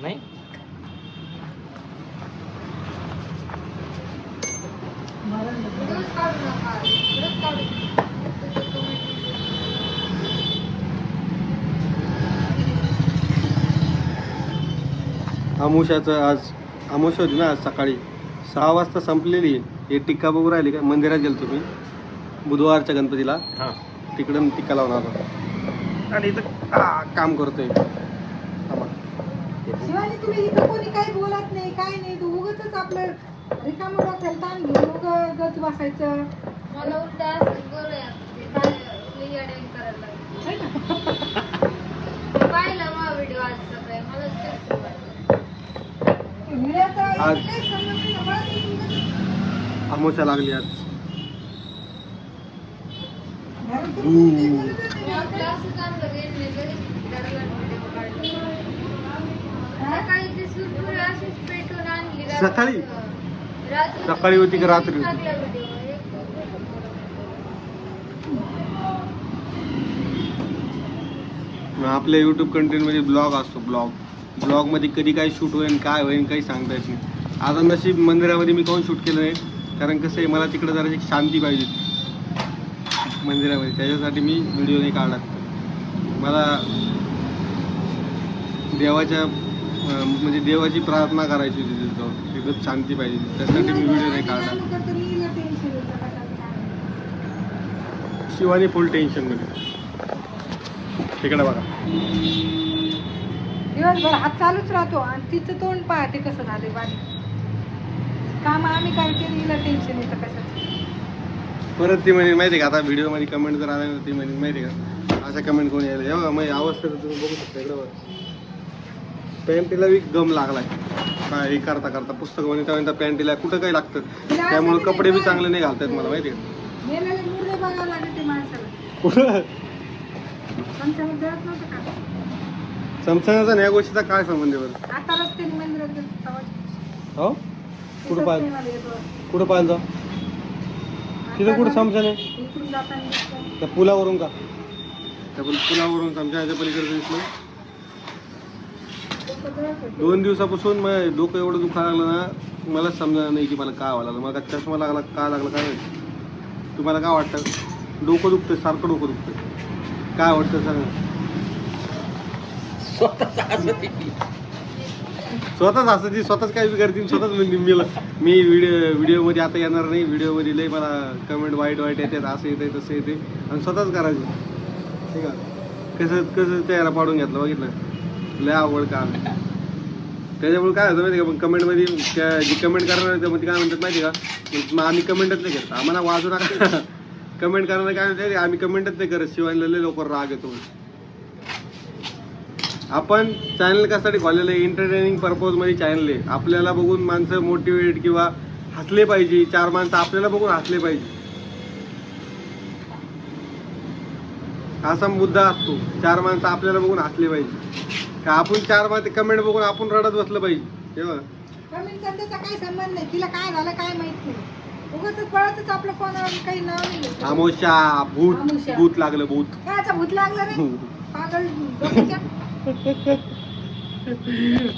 नाही? आमुषाचं आज आमुष होती ना आज सकाळी. सहा वाजता संपलेली. हे टिक्का बघू राहिली का? मंदिरात गेलो तुम्ही बुधवारच्या गणपतीला. हा. तिकडं टिक्का आलो आणि इथं आ, काम करतोय. शिवानी तुम्ही इथं कोणी काही बोलत नाही काय नाही तू उगच आपलं रिकामं डोक्याला ताण घेऊन उगं गच बसायचं मला उलट असं बोलूया ते काय करायला लागले. है ना पाहिलं मग व्हिडिओ आज सकाळी मला तेच वाटलं. व्हिडिओचा आज- इथे काही संबंध नाही, मला ते तुमचं- आमुषा लागली आज घरात तुम्ही हम्म. काही बोलतच मी नाही. आपलं असं चांगलं गेलं नाही, लगेच. सकाळी ते सुरसुरी अशीच पेटवून आणली रात्री. सकाळी? रात्री सकाळी होती का रात्री होती? टाकला व्हिडिओ. एक- आपल्या युट्यूब कंटेंटमध्ये ब्लॉग असतो ब्लॉग ब्लॉगमध्ये कधी काय शूट होईल काय होईल काही सांगता येत नाही आता नशीब मंदिरामध्ये मी कोण शूट केलं नाही कारण कसं आहे मला तिकडं जरा शांती पाहिजे मंदिरामध्ये त्याच्यासाठी मी व्हिडिओ नाही काढला मला देवाच्या म्हणजे देवाची प्रार्थना करायची होती तिथं जाऊन. तिथं शांती पाहिजे. त्यासाठी मी व्हिडिओ नाही काढला. टेन्शन काय. शिवानी फुल टेन्शनमध्ये तिकडे बघा. दिवसभर हात चालूच राहतो आणि तिचं तोंड पाहते कसं झाले बारीक काम आम्ही करते आणि हिला टेन्शन येतं कशाचं? परत ती म्हणजे माहिती आहे का आता व्हिडिओमध्ये कमेंट जर आल्या ना ती म्हणजे माहिती आहे का? अशा कमेंट कोणी यायला? एवढा मग अवस्था तुम्ही बघू शकता इकडं बघा. पॅन्टीला बी गम लागलाय. काय हे करता करता पुस्तक म्हणजे त्यानंतर पॅन्टीला कुठं काही लागतं? त्यामुळे कपडे बी चांगले नाही घालतायत मला माहिती आहे कुठं? या गोष्टीचा काय संबंध आहे बरं? हो? कुठं पाहिजे. कुठं जाऊ? तिथं कुठं जाताना दिसतं. त्या पुलावरून का? त्या पुल- पुलावरून समजायच्या पलीकडे दिसलं. दोन दिवसापासून मग डोकं एवढं दुखायला लागलं ना मला समजा नाही की मला काय व्हायला लागलं. मला चष्मा लागला काय लागला काय माहिती तुम्हाला काय वाटतं? डोकं दुखतं सारखं डोकं दुखतं काय वाटतं सांग? स्वतःच असं ती स्वतःच काय करतील स्वतःच म्हणजे मी मी व्हिडिओ व्हिडिओमध्ये आता येणार नाही व्हिडिओमध्ये लई मला कमेंट वाईट वाईट येतात असं येते तसं येते आणि स्वतःच करायचं. ठीक आहे? कसं कसं चेहरा पाडून घेतलं बघितलं? लय आवड काम त्याच्यामुळे काय होतं माहिती का पण कमेंटमध्ये जी कमेंट करणार त्यामध्ये काय म्हणतात माहिती का मग आम्ही कमेंटच नाही करत आम्हाला वाजू नका कमेंट करणार काय म्हणते आम्ही कमेंटच नाही करत शिवायला लय लवकर राग येतो. आपण चॅनल कशासाठी खोललेलं आहे? एंटरटेनिंग पर्पजमध्ये चॅनल आहे. आपल्याला बघून माणसं मोटिवेट किंवा हसले पाहिजे चार माणसं आपल्याला बघून हसले पाहिजे. असा मुद्दा असतो. चार माणसं आपल्याला बघून हसले पाहिजे. का आपण चार माणसं कमेंट बघून आपण रडत बसलं पाहिजे तेव्हा. कमेंटचा त्याचा काही संबंध नाही. तिला काय झालं काय माहीत नाही. उगाच पळतच आपलं कोणावर काही नाव नाही घेतलं. आमोशा भूत. भूत लागलं भूत. भूत लागलं रे? पागल डोक्याच्या.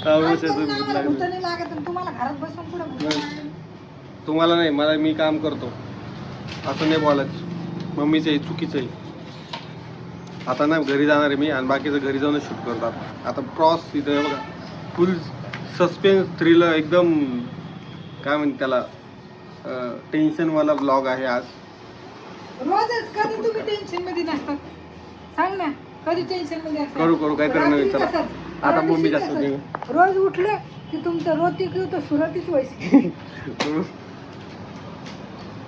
आमोशाचं आजकाल भूत नावाला भूत लागलं नाही लागत आणि तुम्हाला घरात बसून पुढे भूत नाही. लागले. तुम्हाला नाही मला मी काम करतो. असं नाही बोलायचं. मम्मीचं आहे चुकीचं आहे. आता ना घरी जाणार आहे मी आणि बाकीचं घरी जाऊनच शूट करतात. आता प्रॉस इथं बघा. फुल सस्पेन्स थ्रिलर एकदम काय म्हणते त्याला टेन्शनवाला ब्लॉग आहे आज. रोजच कधी तुम्ही टेन्शनमध्ये नसतात. सांग ना कधी टेन्शनमध्ये असतात? करू, करू, काहीतरी नवीन, रात्री चला. आता मम्मी जास्त तसंच. रोज उठलं की तुमचं रोती किंवा तर सुरतीच व्हायची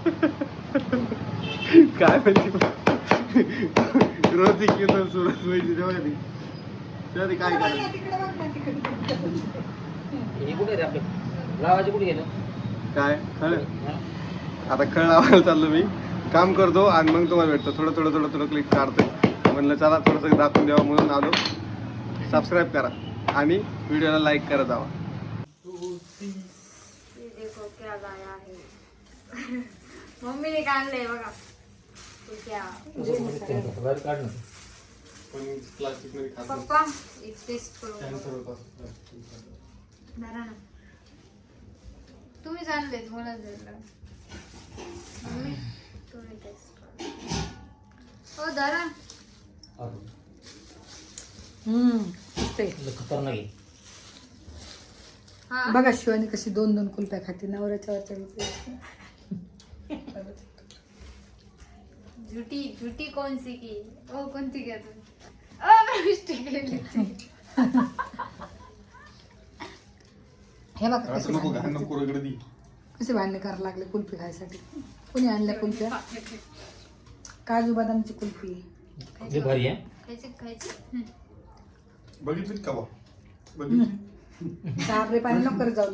काय म्हणते? रोज येतो सुरत व्हायची तेव्हा ती तेव्हा ती काय करायचं? ना, तिकडे बघ ना, तिकडे. हे कुठे रे आपलं? लावायचे कुठे गेलं? काय? खळ हा? आता खळ लावायला चाललो मी. काम करतो आणि मग तुम्हाला भेटतो. थोडं थोडं थोडं थोडं क्लिक काढतो म्हणलं चला थोडंसं दाखवून द्यावं म्हणून आलो. सबस्क्राईब करा आणि व्हिडिओला लाईक करत जावा. ये देखो क्या लाया है मम्मीने काय आणलंय बघा. बाहेर काढ ना पण प्लास्टिकमध्ये खात नाही. पप्पा एक टेस्ट करू कॅन्सर होत असतं plastic मध्ये. धरा ना. तुम्ही आणलेत मला द्यायला मम्मी तुम्ही टेस्ट करा. हो धरा. हम्म मस्त आहे. खतरनाक आहे. हा. बघा शिवानी कशी दोन दोन कुल्प्या खाते. नवऱ्याच्या वरच्या वरच्या. झुटी झुटी कौन सी की? ओ कोणती घ्या केली. हे बघा असं कसे नको भांडणं घाण नको रगड दी. कसे भांडणे करायला लागले कुल्फी खायसाठी? कोणी आणल्या कुल्फ्या काजू बदामची कुल्फी. लय भारी आहे. खायची. बघितली का बा? बघितली साबरे पाणी करत जाऊ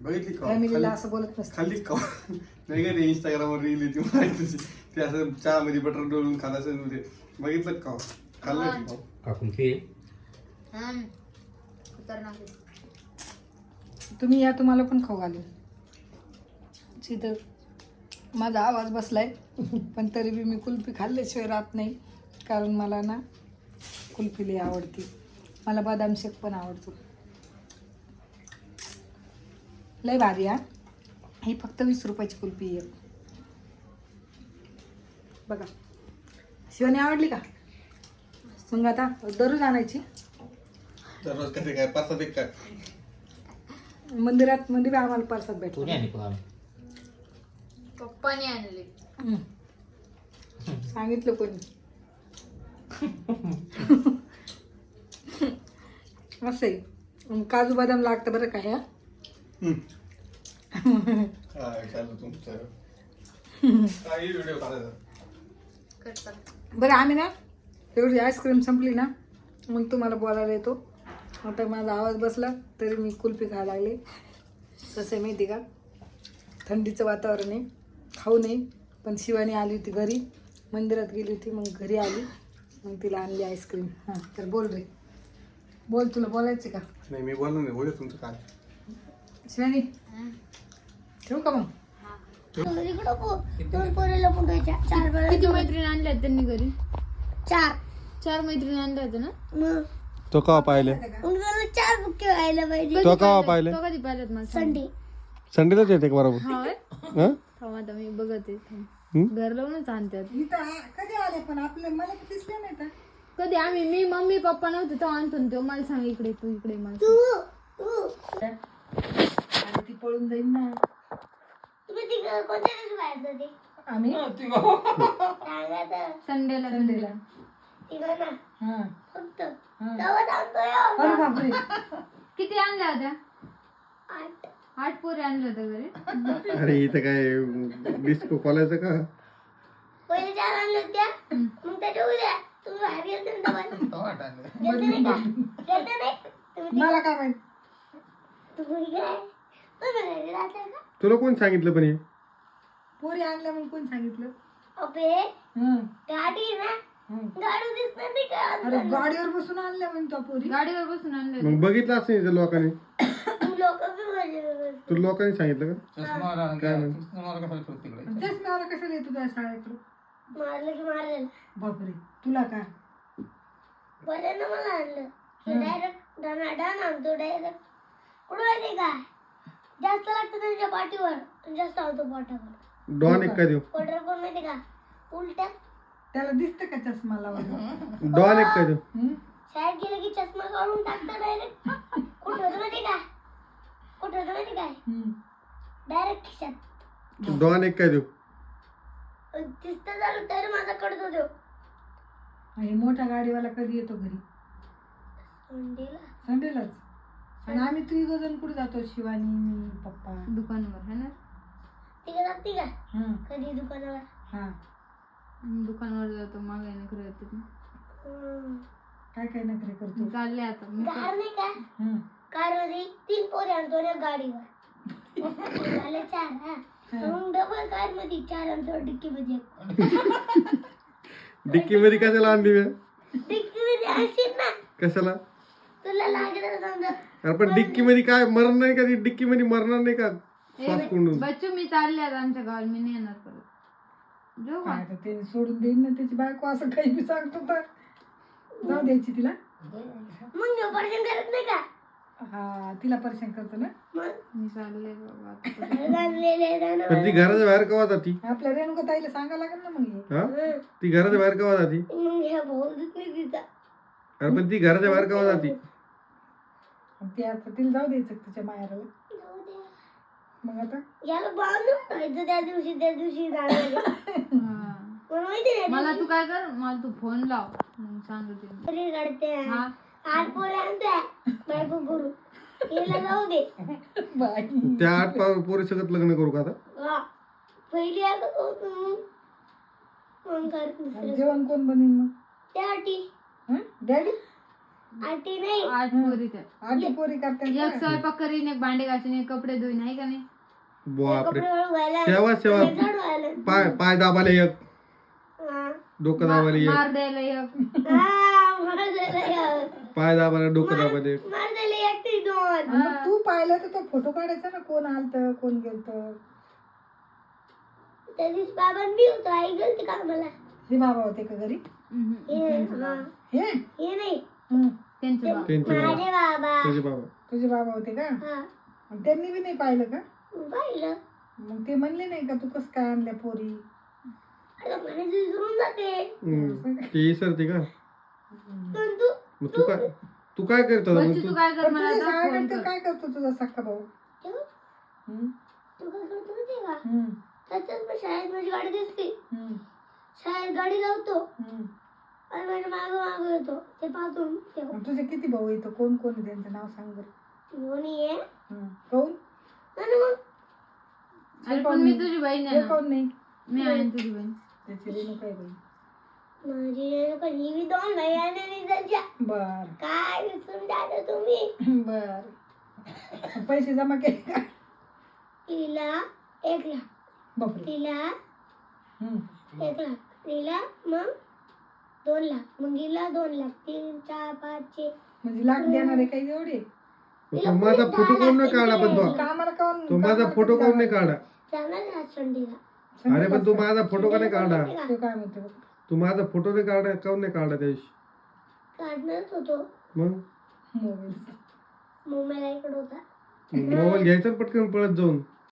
बघितली का फॅमिलीला खाली- असं बोलत नसतं खाल्ली का नाही का ते इंस्टाग्रामवर रील येते माहिती ते असं चहा मध्ये बटर डोलून खात असेल ते. बघितलं का खाल्लं की का? काकून फे हम्म. खतरनाक आहे. तुम्ही या तुम्हाला पण खाऊ घालून तिथं माझा आवाज बसलाय पण तरी बी मी कुल्फी खाल्ल्याशिवाय राहत नाही कारण मला ना कुल्फी लई आवडते. मला बदाम शेक पण आवडतो. लय भारी हा. ही फक्त वीस रुपयाची कुल्फी आहे. बघा. शिवानी आवडली का? मग आता दररोज आणायची. दररोज कसे काय? पाच सात एक काय? मंदिरात मंदिर आम्हाला प्रसाद भेटतो. कोणी आणि पहा? पप्पाने आणले. हम्म. सांगितलं कोणी. असं आहे अन काजू बदाम लागतं बरं का ह्या? काय चाललं तुमचं. काही व्हिडिओ काढायचा बरं आम्ही ना एवढी आईस्क्रीम संपली ना मग तुम्हाला बोलायला येतो. आता माझा आवाज बसला तरी मी कुल्फी खायला लागले. तसं आहे माहिती का? थंडीचं वातावरण आहे खाऊ नये पण शिवानी आली होती घरी मंदिरात गेली होती मग घरी आली मग तिला आणली आईस्क्रीम हां तर बोल रे. बोल तुला बोलायचं का? नाही मी बोललो नाही बोल तुमचं काय? शिवानी. ठेवू का मग? किती मैत्रिणी? आणल्या आहेत त्यांनी घरी? चार. चार मैत्रिणी आणल्या होत्या ना? मग? तो का पाहिले? चार बुके व्हायला पाहिजे. तो का पाहिले? तो कधी पाहिल्यात मला सांग. संडे. संडेलाच येते का बरोबर? हा होय? हं? थांब आता मी बघते. थांब. हम्म? घर लावूनच आणतात कधी आले पण आपले मला तर दिसले नाही तर. कधी आम्ही मी मम्मी पप्पा नव्हते तेव्हा आणतो ना तेव्हा. मला सांग इकडे तू इकडे मला तू. तू. आणि ती पळून जाईल ना. तुम्ही तिकडे कोणत्या दिवशी बाहेर जाते? आम्ही? सांगा तर. संडेला संडेला. तिकडे ना हां. फक्त हां. तेव्हा आणतोय अरे बापरे. किती आणल्या होत्या? आठ. आठ पोरी आणल्या होत्या घरी? अरे इथं काय डिस्को खोलायचं का? पहिले चार आणले होत्या. मग त्याच्या उद्या तुम्ही बाहेर गेलते ना डबल गेलते नाही का गेलते नाही तुम्ही मला काय माहीत? तुम्ही काय तुला कोण सांगितलं पण हे? पोरी आणल्या म्हणून कोण सांगितलं? अबे हं, गाडी आहे ना हं. गाडी दिसणार नाही का अरे गाडीवर बसून आणल्या म्हणतो पोरी. गाडीवर बसून आणल्या मग बघितलं असं इथं लोकांनी. लोक बी तू लोकांनी सांगितलं का? काय चष्म्याला कशाला येतो तुझ्या शाळेकडं मारलं की मारेल. बापरे तुला काय मला आणलं. डायरेक्ट डाना डान आणतो डायरेक्ट. कुठं माहिती का? जास्त लागतं त्यांच्या पाठीवर. आणि जास्त आणतो पोटावर डॉन एक का देऊ? पोटावर कोण माहिती का? उलट्या. त्याला दिसतं का चष्मा लावला डॉन एक का देऊ? हं? शाळेत गेलं की चष्मा काढून टाकता डायरेक्ट कुठं होतं माहिती का? कुठं होतं माहिती काय? हं. डायरेक्ट खिशात. डॉन एक काय देऊ? दिसतं झालं तर माझा कडतो देऊ आणि मोठ्या गाडीवाला कधी येतो घरी? संडेला. संडेलाच? आणि आम्ही तिघ जण कुठे जातो? शिवानी मी पप्पा. दुकानावर है ना? तिकडे जाते का हां. कधी दुकानावर? हां. आम्ही दुकानावर जातो मागे नखरे येतात ना. हम्म. काय काय नखरे करतो? चालले आता मी कार नाही का? हं. कारमध्ये तीन पोरे आणतो ना गाडीवर. झाले चार हा. मग डबल कारमध्ये चार आणतो डिक्की मध्ये डिक्की मध्ये कशाला आणली बे? डिक्की मध्ये आणशील ना. कशाला? तुला लागलं समजा अरे पण डिक्की मध्ये काय मरणार नाही का? ती डिक्की मध्ये मरणार नाही का? श्वास कोंडून. बच्चू मी चालले आता आमच्या गावाला मी नाही येणार परत. जो का? काय आता ते सोडून देईन ना त्याची बायको असं काही बी सांगतो तर. जाऊ द्यायची तिला. मग ऑपरेशन करत नाही का? हा तिला परेशान करतो ना. मग? मी चालले बाबा आता. पण ती घराच्या बाहेर कवा जाती? आपल्या रेणुका ताईला सांगायला लागेल ना मग हे. हा? ती घराच्या बाहेर कवा जाती? मग ह्या भाऊ नाही तिचा अरे पण ती घराच्या बाहेर कवा जाती? आणि ती आता तिला जाऊ द्यायचं का तिच्या मायाला जाऊ द्या. मग आता? याला बांधून ठेवायचं त्या दिवशी त्या दिवशी जाणार हा. मला माहिती नाही मला तू काय कर मला तू फोन लाव मग सांगते मी. तरी काढते हा? आठ पोरे आणतोय. बायको करू. याला जाऊ दे. बाई. त्या आठ पा- पोरी सगळं लग्न करू का आता? हा. पहिली मग. कर दुसरं. जेवण कोण बनेल मग? त्या आटी डॅडी? आटी नाही. आठ पोरी आधी पोरी करतात एक स्वयंपाक करीन एक भांडे घासीन एक कपडे धुईन आहे का नाही? बापरे. कपडे वाळवायला सेवा सेवा व्हायला पाय पाय दाबाले एक. हा. डोकं दाबाले एक. मार द्यायला एक. हा, मार द्यायला एक. पाय दाबाले डोकं दाबाले एक. एक ते दोन. मग तू पाहिलं तर तो फोटो काढायचा ना कोण आलत कोण गेलत. त्या दिवशी बाबां बी होतो आई गेलती का मला हे बाबा होते का घरी. हे हा. हे? हे नाही. हं. त्यांचं बाबा. माझे बाबा. त्याचे बाबा. तुझे बाबा होते का? हा. आणि त्यांनी बी नाही पाहिलं का? पाहिलं. मग ते म्हणले नाही का तू कस काय आणल्या पोरी? आता विसरून जाते. हम्म. ते इसरते का? पण तू मग तू काय तू काय करतो आता? मग बच्चू तू तू काय कर पण मला तुझ्या आता फोन शाळेकडे कर. काय करतो तुझा सक्का भाऊ? ठेव. हं? तू काय करतो माहितीये का? हं. त्याच्यात मग शाळेत माझी गाडी दिसली हं. शाळेत गाडी लावतो. हं. आणि माझ्या मागं मागं येतो. ते पाहतो ठेव. तुझे किती भाऊ येतो कोण कोण आहे त्यांचं नाव सांग बरं. कोणी आहे. हं. कोण? आणि मग? अरे पण मी तुझी बहीण आहे हे ना. कोण नाही. मी आहे ना तुझी बहीण. त्याची रेणू काय बाई माझी लोक ही बी दोन भाई आणि त्याच्या. बर. काय विसरून जाता तुम्ही? बर. पैसे जमा केले का? तिला एक लाख. बापरे. तिला हं. एक लाख. तिला मग? दोन लाख. मग हिला दोन लाख. तीन चार पाच छे. म्हणजे लाख देणार आहे काही एवढे? तो माझा फोटो कोण नाही काढला पण तो? कामाला काऊन तो माझा फोटो कोण नाही काढला? जाणार संडेला. अरे पण तू माझा फोटो का नाही काढला? तो काय म्हणते? बघ. तू माझा फोटो नाही काढला काऊन नाही काढला त्या दिवशी? काढणारच होतो मग? मोबाईल मोबाईल इकडे होता. मोबाईल घ्यायचा आणि पटकन पळत जाऊन.